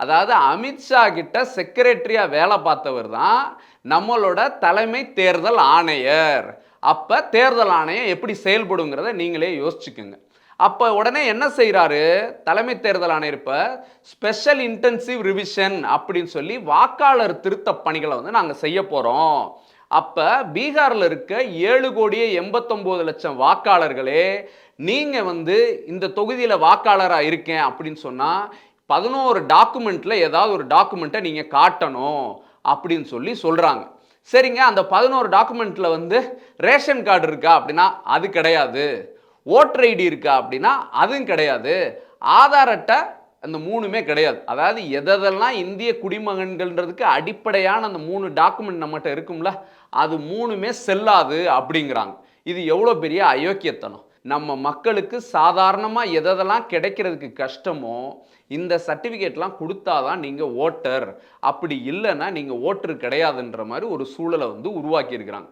அதாவது அமித்ஷா கிட்ட செக்ரட்டரியாக வேலை பார்த்தவர் தான் நம்மளோட தலைமை தேர்தல் ஆணையர். அப்போ தேர்தல் ஆணையம் எப்படி செயல்படுங்கிறத நீங்களே யோசிச்சுக்குங்க. அப்போ உடனே என்ன செய்கிறாரு தலைமை தேர்தல் ஆணையர் இப்போ ஸ்பெஷல் இன்டென்சிவ் ரிவிஷன் அப்படின்னு சொல்லி வாக்காளர் திருத்த பணிகளை வந்து நாங்கள் செய்ய போகிறோம் அப்போ பீகாரில் இருக்க ஏழு கோடியே எண்பத்தொம்போது லட்சம் வாக்காளர்களே நீங்கள் வந்து இந்த தொகுதியில் வாக்காளராக இருக்கேன் அப்படின்னு சொன்னால் பதினோரு டாக்குமெண்ட்டில் ஏதாவது ஒரு டாக்குமெண்ட்டை நீங்கள் காட்டணும் அப்படின்னு சொல்லி சொல்கிறாங்க சரிங்க அந்த பதினோரு டாக்குமெண்ட்டில் வந்து ரேஷன் கார்டு இருக்கா அப்படின்னா அது கிடையாது. ஓட்டர் ஐடி இருக்கா அப்படின்னா அதுவும் கிடையாது. ஆதார் அட்டை அந்த மூணுமே கிடையாது. அதாவது எதெல்லாம் இந்திய குடிமகன்கள்ன்றதுக்கு அடிப்படையான அந்த மூணு டாக்குமெண்ட் நம்மகிட்ட இருக்கும்ல அது மூணுமே செல்லாது அப்படிங்கிறாங்க. இது எவ்வளோ பெரிய அயோக்கியத்தனம்? நம்ம மக்களுக்கு சாதாரணமாக எதெல்லாம் கிடைக்கிறதுக்கு கஷ்டமோ இந்த சர்டிஃபிகேட்லாம் கொடுத்தாதான் நீங்கள் ஓட்டர். அப்படி இல்லைன்னா நீங்கள் ஓட்டர் கிடையாதுன்ற மாதிரி ஒரு சூழலை வந்து உருவாக்கியிருக்கிறாங்க.